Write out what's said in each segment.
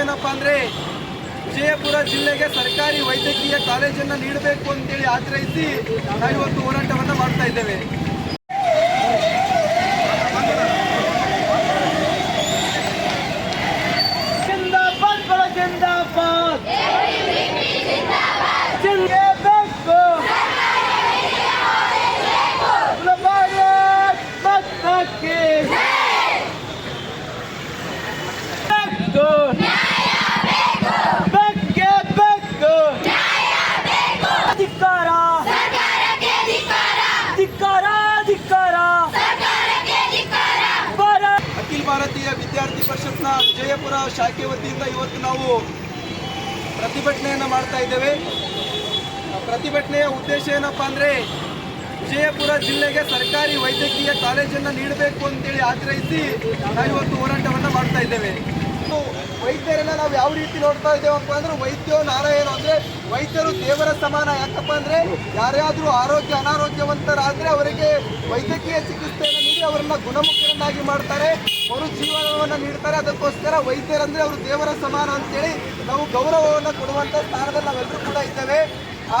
ಏನಪ್ಪ ಅಂದರೆ ವಿಜಯಪುರ ಜಿಲ್ಲೆಗೆ ಸರ್ಕಾರಿ ವೈದ್ಯಕೀಯ ಕಾಲೇಜನ್ನು ನೀಡಬೇಕು ಅಂತೇಳಿ ಆಗ್ರಹಿಸಿ ನಾವು ಇವತ್ತು ಹೋರಾಟವನ್ನು ಮಾಡ್ತಾ ಇದ್ದೇವೆ ಜಿಂದಾಬಾದ್ ಬಡ ಜಿಂದಾಬಾದ್ ಜಿಂದಾಬೇಕು ಭಾರತ್ ಮಾತಾಕ್ಕೆ ಬೇಕು ಬೇಕೇ ಬೇಕು ಧಿಕ್ಕಾರ ಧಿಕ್ಕಾರ ಧಿಕ್ಕಾರ ಭಾರತ್ ಅಖಿಲ ಭಾರತೀಯ ವಿದ್ಯಾರ್ಥಿ ಪರಿಷತ್ನ ವಿಜಯಪುರ ಶಾಖೆ ವತಿಯಿಂದ ಇವತ್ತು ನಾವು ಪ್ರತಿಭಟನೆಯನ್ನು ಮಾಡ್ತಾ ಇದ್ದೇವೆ. ಪ್ರತಿಭಟನೆಯ ಉದ್ದೇಶ ಏನಪ್ಪ ಅಂದರೆ ವಿಜಯಪುರ ಜಿಲ್ಲೆಗೆ ಸರ್ಕಾರಿ ವೈದ್ಯಕೀಯ ಕಾಲೇಜನ್ನು ನೀಡಬೇಕು ಅಂತೇಳಿ ಆಗ್ರಹಿಸಿ ನಾವು ಇವತ್ತು ಹೋರಾಟವನ್ನು ಮಾಡ್ತಾ ಇದ್ದೇವೆ. ವೈದ್ಯರನ್ನ ನಾವು ಯಾವ ರೀತಿ ನೋಡ್ತಾ ಇದ್ದೇವಪ್ಪ ಅಂದ್ರೆ ವೈದ್ಯೋ ನಾರಾಯಣ ಅಂದ್ರೆ ವೈದ್ಯರು ದೇವರ ಸಮಾನ, ಯಾಕಪ್ಪ ಅಂದ್ರೆ ಯಾರ್ಯಾದ್ರೂ ಆರೋಗ್ಯ ಅನಾರೋಗ್ಯವಂತರಾದ್ರೆ ಅವರಿಗೆ ವೈದ್ಯಕೀಯ ಚಿಕಿತ್ಸೆಯನ್ನು ನೀಡಿ ಅವರನ್ನ ಗುಣಮುಖರನ್ನಾಗಿ ಮಾಡ್ತಾರೆ, ಅವರು ಜೀವನವನ್ನು ನೀಡ್ತಾರೆ. ಅದಕ್ಕೋಸ್ಕರ ವೈದ್ಯರಂದ್ರೆ ಅವರು ದೇವರ ಸಮಾನ ಅಂತೇಳಿ ನಾವು ಗೌರವವನ್ನು ಕೊಡುವಂತ ಸ್ಥಾನದಲ್ಲಿ ನಾವೆಲ್ಲರೂ ಕೂಡ ಇದ್ದೇವೆ.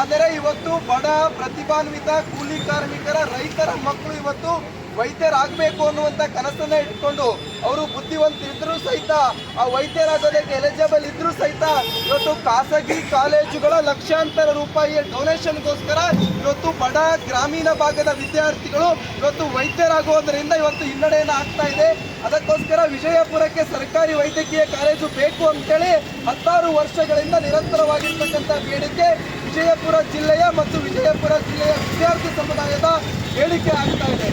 ಆದರೆ ಇವತ್ತು ಬಡ, ಪ್ರತಿಭಾನ್ವಿತ, ಕೂಲಿ ಕಾರ್ಮಿಕರ, ರೈತರ ಮಕ್ಕಳು ಇವತ್ತು ವೈದ್ಯರಾಗಬೇಕು ಅನ್ನುವಂಥ ಕನಸನ್ನ ಇಟ್ಕೊಂಡು ಅವರು ಬುದ್ಧಿವಂತ ಇದ್ರೂ ಸಹಿತ, ಆ ವೈದ್ಯರಾಗೋದಕ್ಕೆ ಎಲಿಜಿಬಲ್ ಇದ್ರೂ ಸಹಿತ ಇವತ್ತು ಖಾಸಗಿ ಕಾಲೇಜುಗಳ ಲಕ್ಷಾಂತರ ರೂಪಾಯಿಯ ಡೊನೇಷನ್ಗೋಸ್ಕರ ಇವತ್ತು ಬಡ ಗ್ರಾಮೀಣ ಭಾಗದ ವಿದ್ಯಾರ್ಥಿಗಳು ಇವತ್ತು ವೈದ್ಯರಾಗುವುದರಿಂದ ಇವತ್ತು ಹಿನ್ನಡೆಯನ್ನು ಆಗ್ತಾ ಇದೆ. ಅದಕ್ಕೋಸ್ಕರ ವಿಜಯಪುರಕ್ಕೆ ಸರ್ಕಾರಿ ವೈದ್ಯಕೀಯ ಕಾಲೇಜು ಬೇಕು ಅಂತೇಳಿ ಹತ್ತಾರು ವರ್ಷಗಳಿಂದ ನಿರಂತರವಾಗಿರ್ತಕ್ಕಂಥ ಬೇಡಿಕೆ ವಿಜಯಪುರ ಜಿಲ್ಲೆಯ ಮತ್ತು ವಿಜಯಪುರ ಜಿಲ್ಲೆಯ ವಿದ್ಯಾರ್ಥಿ ಸಮುದಾಯದ ಹೇಳಿಕೆ ಆಗ್ತಾ ಇದೆ.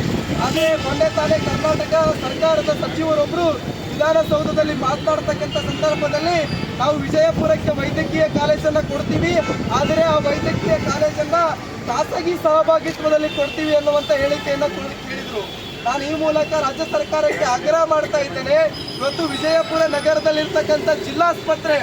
ಅದೇ ಮೊನ್ನೆ ತಾನೇ ಕರ್ನಾಟಕ ಸರ್ಕಾರದ ಸಚಿವರೊಬ್ಬರು ವಿಧಾನಸೌಧದಲ್ಲಿ ಮಾತನಾಡ್ತಕ್ಕಂಥ ಸಂದರ್ಭದಲ್ಲಿ ನಾವು ವಿಜಯಪುರಕ್ಕೆ ವೈದ್ಯಕೀಯ ಕಾಲೇಜನ್ನು ಕೊಡ್ತೀವಿ, ಆದರೆ ಆ ವೈದ್ಯಕೀಯ ಕಾಲೇಜನ್ನು ಖಾಸಗಿ ಸಹಭಾಗಿತ್ವದಲ್ಲಿ ಕೊಡ್ತೀವಿ ಅನ್ನುವಂಥ ಹೇಳಿಕೆಯನ್ನು ಕೇಳಿದರು. ನಾನು ಈ ಮೂಲಕ ರಾಜ್ಯ ಸರ್ಕಾರಕ್ಕೆ ಆಗ್ರಹ ಮಾಡ್ತಾ ಇದ್ದೇನೆ. ಇವತ್ತು ವಿಜಯಪುರ ನಗರದಲ್ಲಿರ್ತಕ್ಕಂಥ ಜಿಲ್ಲಾಸ್ಪತ್ರೆ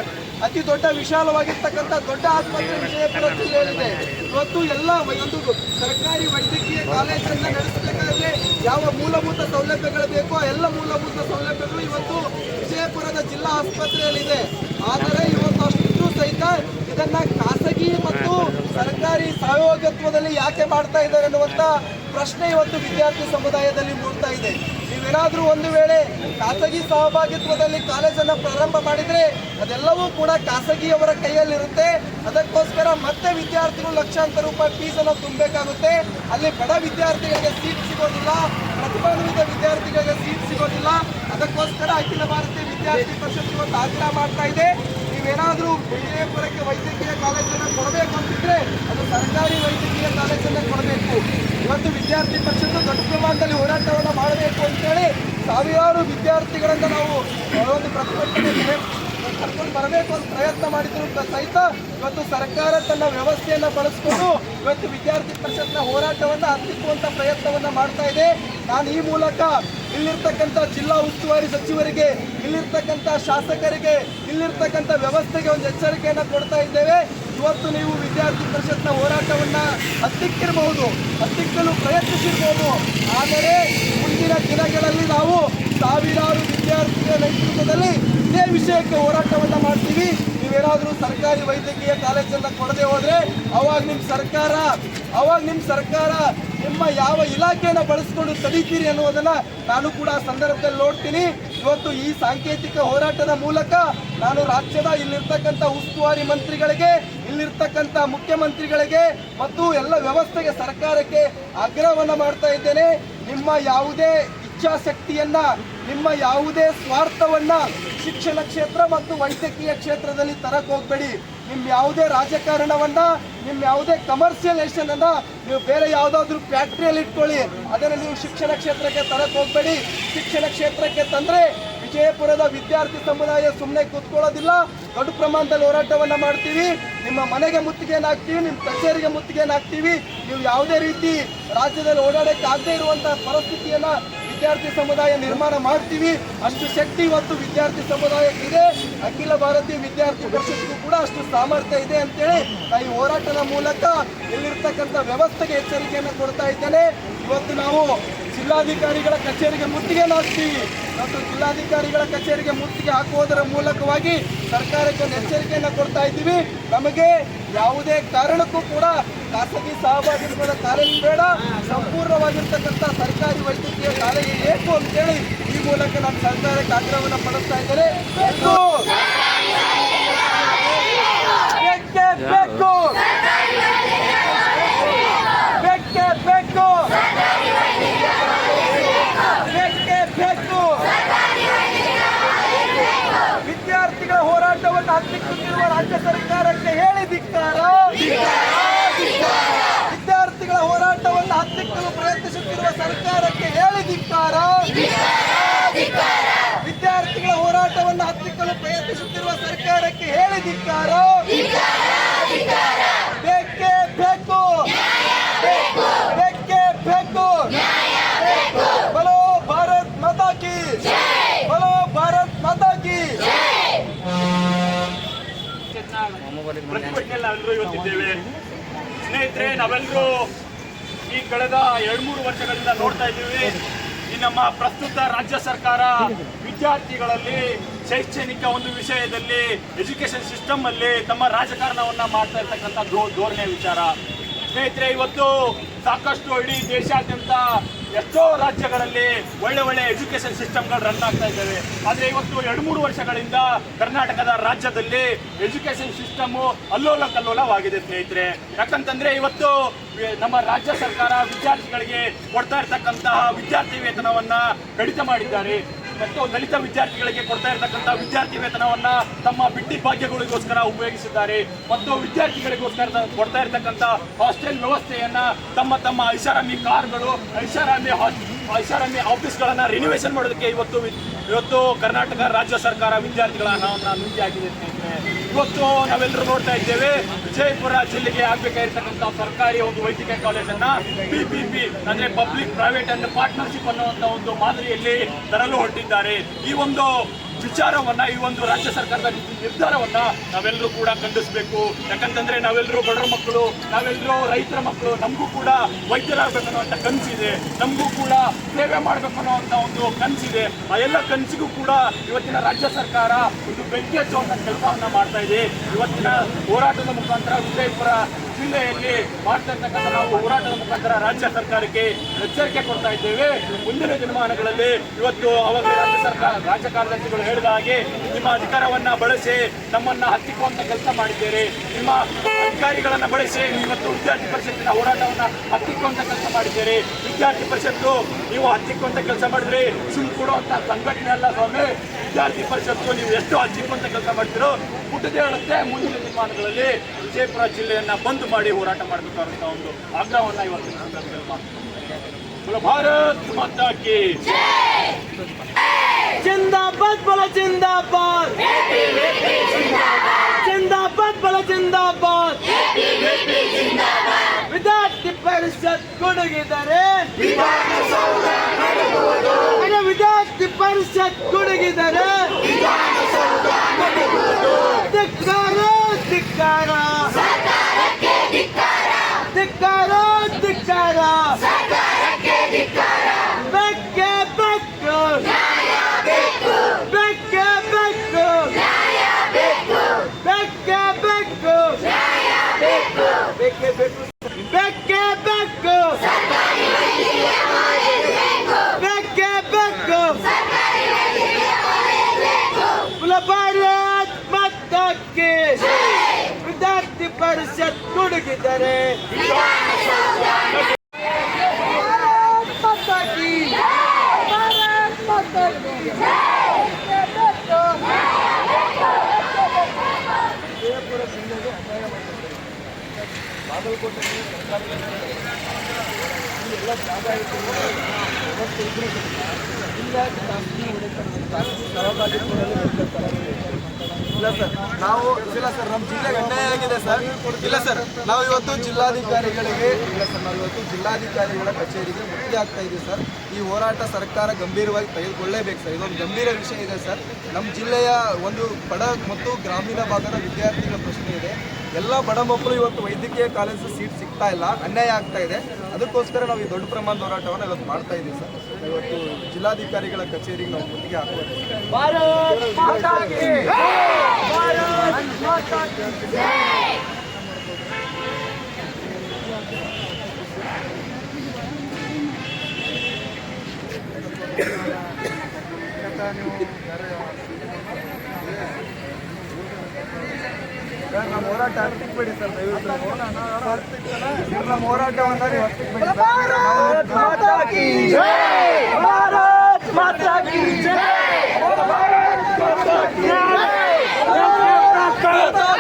ಅತಿ ದೊಡ್ಡ ವಿಶಾಲವಾಗಿರ್ತಕ್ಕಂಥ ದೊಡ್ಡ ಆಸ್ಪತ್ರೆ ವಿಜಯಪುರ ಜಿಲ್ಲೆಯಲ್ಲಿದೆ ಇವತ್ತು ಎಲ್ಲ ಒಂದು ಸರ್ಕಾರಿ ವೈದ್ಯಕೀಯ ಕಾಲೇಜನ್ನು ನಡೆಸಬೇಕಾದ್ರೆ ಯಾವ ಮೂಲಭೂತ ಸೌಲಭ್ಯಗಳು ಬೇಕೋ ಎಲ್ಲ ಮೂಲಭೂತ ಸೌಲಭ್ಯಗಳು ಇವತ್ತು ವಿಜಯಪುರದ ಜಿಲ್ಲಾ ಆಸ್ಪತ್ರೆಯಲ್ಲಿದೆ. ಆದರೆ ಇವತ್ತು ಅಷ್ಟು ಸಹಿತ ಇದನ್ನ ಖಾಸಗಿ ಮತ್ತು ಸರ್ಕಾರಿ ಸಹಯೋಗತ್ವದಲ್ಲಿ ಯಾಕೆ ಮಾಡ್ತಾ ಇದ್ದಾರೆ ಅನ್ನುವಂಥ ಪ್ರಶ್ನೆ ಇವತ್ತು ವಿದ್ಯಾರ್ಥಿ ಸಮುದಾಯದಲ್ಲಿ ಮೂಡ್ತಾ ಇದೆ. ನೀವೇನಾದ್ರೂ ಒಂದು ವೇಳೆ ಖಾಸಗಿ ಸಹಭಾಗಿತ್ವದಲ್ಲಿ ಕಾಲೇಜನ್ನು ಪ್ರಾರಂಭ ಮಾಡಿದ್ರೆ ಅದೆಲ್ಲವೂ ಕೂಡ ಖಾಸಗಿಯವರ ಕೈಯಲ್ಲಿರುತ್ತೆ. ಅದಕ್ಕೋಸ್ಕರ ಮತ್ತೆ ವಿದ್ಯಾರ್ಥಿಗಳು ಲಕ್ಷಾಂತರ ರೂಪಾಯಿ ಫೀಸನ್ನು ತುಂಬಬೇಕಾಗುತ್ತೆ. ಅಲ್ಲಿ ಬಡ ವಿದ್ಯಾರ್ಥಿಗಳಿಗೆ ಸೀಟ್ ಸಿಗೋದಿಲ್ಲ, ಪ್ರತಿಭಾನ್ವಿತ ವಿದ್ಯಾರ್ಥಿಗಳಿಗೆ ಸೀಟ್ ಸಿಗೋದಿಲ್ಲ. ಅದಕ್ಕೋಸ್ಕರ ಅಖಿಲ ಭಾರತೀಯ ವಿದ್ಯಾರ್ಥಿ ಪರಿಷತ್ ಇವತ್ತು ಆಗ್ರಹ ಮಾಡ್ತಾ ಇದೆ. ನೀವೇನಾದರೂ ವಿಜಯಪುರಕ್ಕೆ ವೈದ್ಯಕೀಯ ಕಾಲೇಜನ್ನು ಕೊಡಬೇಕು ಅಂತಿದ್ರೆ ಅದು ಸರ್ಕಾರಿ ವೈದ್ಯಕೀಯ ಕಾಲೇಜನ್ನು ಕೊಡಬೇಕು. ಇವತ್ತು ವಿದ್ಯಾರ್ಥಿ ಪರಿಷತ್ತು ದೊಡ್ಡ ಪ್ರಮಾಣದಲ್ಲಿ ಹೋರಾಟವನ್ನು ಮಾಡಬೇಕು ಅಂತೇಳಿ ಸಾವಿರಾರು ವಿದ್ಯಾರ್ಥಿಗಳನ್ನು ನಾವು ಒಂದು ಪ್ರತಿಭಟನೆ ಕರ್ಕೊಂಡು ಬರಬೇಕು ಅಂತ ಪ್ರಯತ್ನ ಮಾಡಿದ್ರು ಸಹಿತ ಇವತ್ತು ಸರ್ಕಾರ ತನ್ನ ವ್ಯವಸ್ಥೆಯನ್ನು ಬಳಸಿಕೊಂಡು ಇವತ್ತು ವಿದ್ಯಾರ್ಥಿ ಪರಿಷತ್ನ ಹೋರಾಟವನ್ನು ಹತ್ತಿಕ್ಕುವಂಥ ಪ್ರಯತ್ನವನ್ನು ಮಾಡ್ತಾ ಇದೆ. ನಾನು ಈ ಮೂಲಕ ಇಲ್ಲಿರ್ತಕ್ಕಂಥ ಜಿಲ್ಲಾ ಉಸ್ತುವಾರಿ ಸಚಿವರಿಗೆ, ಇಲ್ಲಿರ್ತಕ್ಕಂಥ ಶಾಸಕರಿಗೆ, ಇಲ್ಲಿರ್ತಕ್ಕಂಥ ವ್ಯವಸ್ಥೆಗೆ ಒಂದು ಎಚ್ಚರಿಕೆಯನ್ನು ಕೊಡ್ತಾ ಇದ್ದೇವೆ. ಇವತ್ತು ನೀವು ವಿದ್ಯಾರ್ಥಿ ಪರಿಷತ್ನ ಹೋರಾಟವನ್ನು ಹತ್ತಿಕ್ಕಿರಬಹುದು, ಹತ್ತಿಕ್ಕಲು ಪ್ರಯತ್ನಿಸಿರ್ಬೋದು. ಆದರೆ ಮುಂದಿನ ದಿನಗಳಲ್ಲಿ ನಾವು ಸಾವಿರಾರು ವಿದ್ಯಾರ್ಥಿಗಳ ನೇತೃತ್ವದಲ್ಲಿ ಇದೇ ವಿಷಯಕ್ಕೆ ಹೋರಾಟವನ್ನು ಮಾಡ್ತೀವಿ. ನೀವೇನಾದರೂ ಸರ್ಕಾರಿ ವೈದ್ಯಕೀಯ ಕಾಲೇಜನ್ನ ಕೊಡದೆ ಹೋದ್ರೆ ಅವಾಗ ನಿಮ್ಮ ಸರ್ಕಾರ, ಅವಾಗ ನಿಮ್ಮ ಸರ್ಕಾರ ನಿಮ್ಮ ಯಾವ ಇಲಾಖೆಯನ್ನು ಬಳಸ್ಕೊಂಡು ತಡೀತೀರಿ ಅನ್ನೋದನ್ನ ನಾನು ಕೂಡ ಆ ಸಂದರ್ಭದಲ್ಲಿ ನೋಡ್ತೀನಿ. ಇವತ್ತು ಈ ಸಾಂಕೇತಿಕ ಹೋರಾಟದ ಮೂಲಕ ನಾನು ರಾಜ್ಯದ ಇಲ್ಲಿರ್ತಕ್ಕಂಥ ಉಸ್ತುವಾರಿ ಮಂತ್ರಿಗಳಿಗೆ, ಇಲ್ಲಿರ್ತಕ್ಕಂಥ ಮುಖ್ಯಮಂತ್ರಿಗಳಿಗೆ ಮತ್ತು ಎಲ್ಲ ವ್ಯವಸ್ಥೆಗೆ ಸರ್ಕಾರಕ್ಕೆ ಆಗ್ರಹವನ್ನು ಮಾಡ್ತಾ ಇದ್ದೇನೆ. ನಿಮ್ಮ ಯಾವುದೇ ಇಚ್ಛಾಶಕ್ತಿಯನ್ನ ನಿಮ್ಮ ಯಾವುದೇ ಸ್ವಾರ್ಥವನ್ನ ಶಿಕ್ಷಣ ಕ್ಷೇತ್ರ ಮತ್ತು ವೈದ್ಯಕೀಯ ಕ್ಷೇತ್ರದಲ್ಲಿ ತರಕ್ಕೆ ಹೋಗ್ಬೇಡಿ. ನಿಮ್ಮ ಯಾವುದೇ ರಾಜಕಾರಣವನ್ನು ನಿಮ್ಮ ಯಾವುದೇ ಕಮರ್ಷಿಯಲೈಸೇಷನನ್ನು ನೀವು ಬೇರೆ ಯಾವುದಾದ್ರೂ ಫ್ಯಾಕ್ಟ್ರಿಯಲ್ಲಿ ಇಟ್ಕೊಳ್ಳಿ. ಅದನ್ನ ನೀವು ಶಿಕ್ಷಣ ಕ್ಷೇತ್ರಕ್ಕೆ ತರಕ್ಕೆ ಹೋಗ್ಬೇಡಿ. ಶಿಕ್ಷಣ ಕ್ಷೇತ್ರಕ್ಕೆ ತಂದ್ರೆ ವಿಜಯಪುರದ ವಿದ್ಯಾರ್ಥಿ ಸಮುದಾಯ ಸುಮ್ಮನೆ ಕೂತ್ಕೊಳ್ಳೋದಿಲ್ಲ. ದೊಡ್ಡ ಪ್ರಮಾಣದಲ್ಲಿ ಹೋರಾಟವನ್ನ ಮಾಡ್ತೀವಿ. ನಿಮ್ಮ ಮನೆಗೆ ಮುತ್ತಿಗೆಯನ್ನು ಹಾಕ್ತೀವಿ ನಿಮ್ಮ ಕಚೇರಿಗೆ ಮುತ್ತಿಗೆಯನ್ನು ಹಾಕ್ತೀವಿ. ನೀವು ಯಾವುದೇ ರೀತಿ ರಾಜ್ಯದಲ್ಲಿ ಓಡಾಡಕ್ಕೆ ಆಗದೇ ಇರುವಂತಹ ಪರಿಸ್ಥಿತಿಯನ್ನ ವಿದ್ಯಾರ್ಥಿ ಸಮುದಾಯ ನಿರ್ಮಾಣ ಮಾಡ್ತೀವಿ. ಅಷ್ಟು ಶಕ್ತಿ ಇವತ್ತು ವಿದ್ಯಾರ್ಥಿ ಸಮುದಾಯಕ್ಕಿದೆ. ಅಖಿಲ ಭಾರತೀಯ ವಿದ್ಯಾರ್ಥಿ ಪರಿಷತ್ಗೂ ಕೂಡ ಅಷ್ಟು ಸಾಮರ್ಥ್ಯ ಇದೆ ಅಂತೇಳಿ ನಾ ಈ ಹೋರಾಟದ ಮೂಲಕ ಇಲ್ಲಿರ್ತಕ್ಕಂಥ ವ್ಯವಸ್ಥೆಗೆ ಎಚ್ಚರಿಕೆಯನ್ನು ಕೊಡ್ತಾ ಇದ್ದೇನೆ. ಇವತ್ತು ನಾವು ಜಿಲ್ಲಾಧಿಕಾರಿಗಳ ಕಚೇರಿಗೆ ಮುತ್ತಿಗೆ ಹಾಕ್ತೀವಿ ಮತ್ತು ಜಿಲ್ಲಾಧಿಕಾರಿಗಳ ಕಚೇರಿಗೆ ಮುತ್ತಿಗೆ ಹಾಕುವುದರ ಮೂಲಕವಾಗಿ ಸರ್ಕಾರಕ್ಕೆ ಒಂದು ಎಚ್ಚರಿಕೆಯನ್ನು ಕೊಡ್ತಾ ಇದ್ದೀವಿ. ನಮಗೆ ಯಾವುದೇ ಕಾರಣಕ್ಕೂ ಕೂಡ ಖಾಸಗಿ ಸಹಭಾಗಿತ್ವದ ಕಾಲೇಜು ಬೇಡ. ಸಂಪೂರ್ಣವಾಗಿರ್ತಕ್ಕಂಥ ಸರ್ಕಾರಿ ವೈದ್ಯಕೀಯ ಕಾಲೇಜು ಬೇಕು ಅಂತೇಳಿ ಈ ಮೂಲಕ ನಾನು ಸರ್ಕಾರಕ್ಕೆ ಆಗ್ರಹವನ್ನು ಪಡಿಸ್ತಾ ಇದ್ದೇನೆ. ಬೇಕು ಬೇಕು ಬೇಕೇ ಬೇಕು ವಿದ್ಯಾರ್ಥಿಗಳ ಹೋರಾಟವನ್ನು ಹತ್ತಿಕ್ಕುತ್ತಿರುವ ರಾಜ್ಯ ಸರ್ಕಾರಕ್ಕೆ ಹೇಳಿ ಧಿಕ್ಕಾರ. ವಿದ್ಯಾರ್ಥಿಗಳ ಹೋರಾಟವನ್ನು ಹತ್ತಿಕ್ಕಲು ಪ್ರಯತ್ನಿಸುತ್ತಿರುವ ಸರ್ಕಾರಕ್ಕೆ ಹೇಳಿ ಧಿಕ್ಕಾರ. ವಿದ್ಯಾರ್ಥಿಗಳ ಹೋರಾಟವನ್ನು ಹತ್ತಿಕ್ಕಲು ಪ್ರಯತ್ನಿಸುತ್ತಿರುವ ಸರ್ಕಾರಕ್ಕೆ ಹೇಳಿ ಧಿಕ್ಕಾರ ಬೇಕೇ ಬೇಕು ಬೇಕೇ ಬೇಕು ಬಲೋ ಭಾರತ್ ಮಾತಾ ಕಿ ಬಲೋ ಭಾರತ್ ಮಾತಾ ಕಿ ಪ್ರತಿಭಟನೆಯಲ್ಲಿ ನಾವೆಲ್ಲರೂ ಇವತ್ತಿದ್ದೇವೆ ಸ್ನೇಹಿತರೆ, ನಾವೆಲ್ಲರೂ ಈ ಕಳೆದ ಎರಡು ಮೂರು ವರ್ಷಗಳಿಂದ ನೋಡ್ತಾ ಇದ್ದೀವಿ. ಈ ನಮ್ಮ ಪ್ರಸ್ತುತ ರಾಜ್ಯ ಸರ್ಕಾರ ವಿದ್ಯಾರ್ಥಿಗಳಲ್ಲಿ ಶೈಕ್ಷಣಿಕ ಒಂದು ವಿಷಯದಲ್ಲಿ ಎಜುಕೇಶನ್ ಸಿಸ್ಟಮ್ ಅಲ್ಲಿ ತಮ್ಮ ರಾಜಕಾರಣವನ್ನ ಮಾಡ್ತಾ ಇರ್ತಕ್ಕಂಥ ಧೋರಣೆ ವಿಚಾರ. ಸ್ನೇಹಿತರೆ, ಇವತ್ತು ಸಾಕಷ್ಟು ಇಡೀ ದೇಶಾದ್ಯಂತ ಎಷ್ಟೋ ರಾಜ್ಯಗಳಲ್ಲಿ ಒಳ್ಳೆ ಒಳ್ಳೆ ಎಜುಕೇಶನ್ ಸಿಸ್ಟಮ್ಗಳು ರನ್ ಆಗ್ತಾ ಇದ್ದಾವೆ. ಆದರೆ ಇವತ್ತು ಎರಡು ಮೂರು ವರ್ಷಗಳಿಂದ ಕರ್ನಾಟಕದ ರಾಜ್ಯದಲ್ಲಿ ಎಜುಕೇಶನ್ ಸಿಸ್ಟಮು ಅಲ್ಲೋಲ ಕಲ್ಲೋಲವಾಗಿದೆ ಸ್ನೇಹಿತರೆ. ಯಾಕಂತಂದ್ರೆ ಇವತ್ತು ನಮ್ಮ ರಾಜ್ಯ ಸರ್ಕಾರ ವಿದ್ಯಾರ್ಥಿಗಳಿಗೆ ಕೊಡ್ತಾ ಇರ್ತಕ್ಕಂತಹ ವಿದ್ಯಾರ್ಥಿ ವೇತನವನ್ನ ಕಡಿತ ಮಾಡಿದ್ದಾರೆ. ಮತ್ತು ದಲಿತ ವಿದ್ಯಾರ್ಥಿಗಳಿಗೆ ಕೊಡ್ತಾ ಇರ್ತಕ್ಕಂಥ ವಿದ್ಯಾರ್ಥಿ ವೇತನವನ್ನ ತಮ್ಮ ಬಿಟ್ಟಿ ಭಾಗ್ಯಗಳಿಗೋಸ್ಕರ ಉಪಯೋಗಿಸಿದ್ದಾರೆ. ಮತ್ತು ವಿದ್ಯಾರ್ಥಿಗಳಿಗೋಸ್ಕರ ಕೊಡ್ತಾ ಇರತಕ್ಕಂತ ಹಾಸ್ಟೆಲ್ ವ್ಯವಸ್ಥೆಯನ್ನ ತಮ್ಮ ತಮ್ಮ ಐಷಾರಾಮಿ ಕಾರ್ಗಳು, ಐಷಾರಾಮಿ ಹಾಸ್- ಐಷಾರಾಮಿ ಆಫೀಸ್ಗಳನ್ನು ರಿನಿವೇಶನ್ ಮಾಡೋದಕ್ಕೆ ಇವತ್ತು ಇವತ್ತು ಕರ್ನಾಟಕ ರಾಜ್ಯ ಸರ್ಕಾರ ವಿದ್ಯಾರ್ಥಿಗಳ ಹಣವನ್ನು ನುಂದಿ ಸ್ನೇಹಿತರೆ ಇವತ್ತು ನಾವೆಲ್ಲರೂ ನೋಡ್ತಾ ಇದ್ದೇವೆ, ವಿಜಯಪುರ ಜಿಲ್ಲೆಗೆ ಆಗ್ಬೇಕಾಗಿರ್ತಕ್ಕಂಥ ಸರ್ಕಾರಿ ಒಂದು ವೈದ್ಯಕೀಯ ಕಾಲೇಜನ್ನ ಪಿ ಅಂದ್ರೆ ಪಬ್ಲಿಕ್ ಪ್ರೈವೇಟ್ ಅಂಡ್ ಪಾರ್ಟ್ನರ್ಶಿಪ್ ಅನ್ನುವಂತ ಒಂದು ಮಾದರಿಯಲ್ಲಿ ತರಲು ಹೊರಟಿದ್ದಾರೆ. ಈ ಒಂದು ವಿಚಾರವನ್ನ ಈ ಒಂದು ರಾಜ್ಯ ಸರ್ಕಾರದ ನಿರ್ಧಾರವನ್ನ ನಾವೆಲ್ಲರೂ ಕೂಡ ಖಂಡಿಸಬೇಕು. ಯಾಕಂತಂದ್ರೆ ನಾವೆಲ್ಲರೂ ಬಡವರ ಮಕ್ಕಳು ನಾವೆಲ್ಲರೂ ರೈತರ ಮಕ್ಕಳು, ನಮಗೂ ಕೂಡ ವೈದ್ಯರಾಗಬೇಕು ಅನ್ನುವಂಥ ಕನಸಿದೆ. ನಮಗೂ ಕೂಡ ಸೇವೆ ಮಾಡಬೇಕು ಅನ್ನುವಂಥ ಒಂದು ಕನಸಿದೆ. ಆ ಎಲ್ಲ ಕನಸಿಗೂ ಕೂಡ ಇವತ್ತಿನ ರಾಜ್ಯ ಸರ್ಕಾರ ಒಂದು ಬೆಂಕಿ ಹಚ್ಚುವಂತ ಕೆಲಸವನ್ನ ಮಾಡ್ತಾ ಇದೆ. ಇವತ್ತಿನ ಹೋರಾಟದ ಮುಖಾಂತರ ವಿಜಯಪುರ ಜಿಲ್ಲೆಯಲ್ಲಿ ಮಾಡ್ತಕ್ಕಂಥ ನಾವು ಹೋರಾಟದ ಮುಖಾಂತರ ರಾಜ್ಯ ಸರ್ಕಾರಕ್ಕೆ ಎಚ್ಚರಿಕೆ ಕೊಡ್ತಾ ಇದ್ದೇವೆ. ಮುಂದಿನ ದಿನಮಾನಗಳಲ್ಲಿ ಇವತ್ತು ಅವಾಗ ರಾಜ್ಯ ಸರ್ಕಾರ ರಾಜ್ಯ ಕಾರ್ಯದರ್ಶಿಗಳು ಹೇಳಿದ ಹಾಗೆ ನಿಮ್ಮ ಅಧಿಕಾರವನ್ನ ಬಳಸಿ ನಮ್ಮನ್ನ ಹತ್ತಿಕ್ಕುವಂತ ಕೆಲಸ ಮಾಡಿದ್ದೇವೆ. ನಿಮ್ಮ ಅಧಿಕಾರಿಗಳನ್ನ ಬಳಸಿ ಇವತ್ತು ವಿದ್ಯಾರ್ಥಿ ಪರಿಷತ್ತಿನ ಹೋರಾಟವನ್ನ ಹತ್ತಿಕ್ಕುವಂತ ಕೆಲಸ ಮಾಡಿದ್ದೇವೆ ವಿದ್ಯಾರ್ಥಿ ಪರಿಷತ್ತು ನೀವು ಹತ್ತಿಕ್ಕುವಂತ ಕೆಲಸ ಮಾಡಿದ್ರಿ. ಸುಮ್ ಕೊಡುವಂತ ಸಂಘಟನೆ ಅಲ್ಲ ಸ್ವಾಮಿ. ವಿದ್ಯಾರ್ಥಿ ಪರಿಷತ್ತು, ನೀವು ಎಷ್ಟು ಅಜ್ಜಿಕೊಂತ ಕೆಲಸ ಮಾಡ್ತೀರೋ ಪುಟ್ಟದೇ ಅನ್ನತ್ತೆ ಮುಂದಿನ ದಿನಮಾನಗಳಲ್ಲಿ ವಿಜಯಪುರ ಜಿಲ್ಲೆಯನ್ನ ಬಂದ್ ಮಾಡಿ ಹೋರಾಟ ಮಾಡಬೇಕಾದಂಥ ಒಂದು ಆಗ್ರಹವನ್ನ ಇವತ್ತಿನ ಸಂದರ್ಭದಲ್ಲಿ ಮಾಡ್ತಾರೆ ಭಾರತ್ ಮಾತಾಕಿ ಜಿಂದಾಬಾದ್, ಬಲ ಜಿಂದಾಬಾದ್! ಜಿಂದಾಬಾದ್, ಬಲ ಜಿಂದಾಬಾದ್! ವಿದ್ಯಾರ್ಥಿ ಪರಿಷತ್ ಕೊಡಗಿದರೆ ಪರಿಷತ್ ಪರಿಷತ್ ಕೊಡುಗಿದ್ದಾರೆ ಭಾರತ್ ಮಾತಾ ಕಿ ಭಾರತ್ ಮಾತಾ ಕಿ ಇಲ್ಲ ಖಾಸಗಿ ಹೊಡೆತ ಖಾಸಗಿ ಸಹಭಾಗಿತ್ವದಲ್ಲಿ ಇಲ್ಲ ಸರ್. ನಾವು ಇಲ್ಲ ಸರ್ ನಮ್ಮ ಜಿಲ್ಲೆಗೆ ಅನ್ಯಾಯ ಆಗಿದೆ ಸರ್. ಇಲ್ಲ ಸರ್, ನಾವು ಇವತ್ತು ಜಿಲ್ಲಾಧಿಕಾರಿಗಳಿಗೆ ಇಲ್ಲ ಸರ್, ನಾವು ಇವತ್ತು ಜಿಲ್ಲಾಧಿಕಾರಿಗಳ ಕಚೇರಿಗೆ ಮುಕ್ತಿ ಆಗ್ತಾ ಇದೆ ಸರ್. ಈ ಹೋರಾಟ ಸರ್ಕಾರ ಗಂಭೀರವಾಗಿ ತೆಗೆದುಕೊಳ್ಳೇಬೇಕು ಸರ್. ಇದೊಂದು ಗಂಭೀರ ವಿಷಯ ಇದೆ ಸರ್. ನಮ್ಮ ಜಿಲ್ಲೆಯ ಒಂದು ಬಡ ಮತ್ತು ಗ್ರಾಮೀಣ ಭಾಗದ ವಿದ್ಯಾರ್ಥಿಗಳ ಪ್ರಶ್ನೆ ಇದೆ. ಎಲ್ಲ ಬಡ ಮಕ್ಕಳು ಇವತ್ತು ವೈದ್ಯಕೀಯ ಕಾಲೇಜು ಸೀಟ್ ಸಿಗ್ತಾ ಇಲ್ಲ. ಅನ್ಯಾಯ ಆಗ್ತಾ ಇದೆ. ಅದಕ್ಕೋಸ್ಕರ ನಾವು ಈ ದೊಡ್ಡ ಪ್ರಮಾಣದ ಹೋರಾಟವನ್ನು ಇವತ್ತು ಮಾಡ್ತಾ ಇದ್ದೀವಿ ಸರ್. ಇವತ್ತು ಜಿಲ್ಲಾಧಿಕಾರಿಗಳ ಕಚೇರಿಗೆ ನಾವು ಮುತ್ತಿಗೆ ಸರ್ ನಮ್ಮ ಹೋರಾಟ ಹತ್ತಿಕ್ಬೇಡಿ ಸರ್ ದಯವಿಟ್ಟು. ನಮ್ಮ ಹೋರಾಟವನ್ನು ನೀವು ಹತ್ತಿಕ್ಬೇಡಿ ಸರ್. ಭಾರತ್ ಮಾತಾ ಕಿ ಭಾರತ್ ಮಾತಾ ಕಿ ಭಾರತ್ ಮಾತಾ ಕಿ ಸರ್ಕಾರ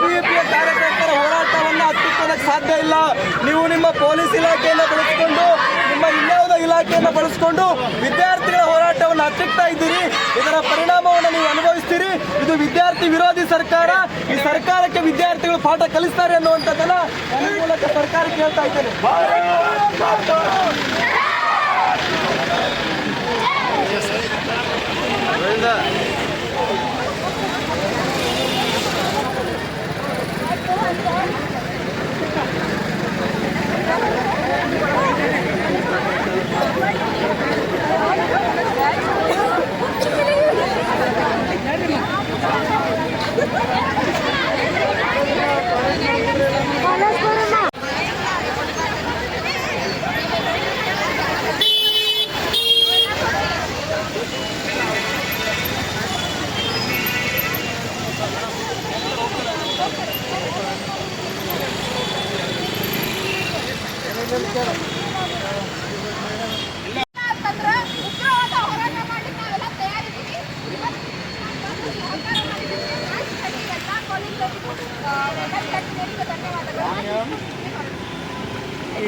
ಎಬಿವಿಪಿಯ ಕಾರ್ಯಕರ್ತರ ಹೋರಾಟವನ್ನು ಹತ್ತಿಕ್ಕೋದಕ್ಕೆ ಸಾಧ್ಯ ಇಲ್ಲ. ನೀವು ನಿಮ್ಮ ಪೊಲೀಸ್ ಇಲಾಖೆಯನ್ನು ಬಳಸಿಕೊಂಡು, ನಿಮ್ಮ ಇನ್ನೊಂದು ಇಲಾಖೆಯನ್ನು ಬಳಸಿಕೊಂಡು ವಿದ್ಯಾರ್ಥಿಗಳ ಹೋರಾಟವನ್ನು ಹತ್ತಿಕ್ತಾ ಇದ್ದೀರಿ. ಇದರ ಪರಿಣಾಮವನ್ನು ನೀವು ಅನುಭವಿಸ್ತೀರಿ. ಇದು ವಿದ್ಯಾರ್ಥಿ ವಿರೋಧಿ ಸರ್ಕಾರ. ಈ ಸರ್ಕಾರಕ್ಕೆ ವಿದ್ಯಾರ್ಥಿಗಳು ಪಾಠ ಕಲಿಸ್ತಾರೆ ಅನ್ನುವಂಥದ್ದನ್ನ ಮೂಲಕ ಸರ್ಕಾರಕ್ಕೆ ಹೇಳ್ತಾ ಇದ್ದೇನೆ.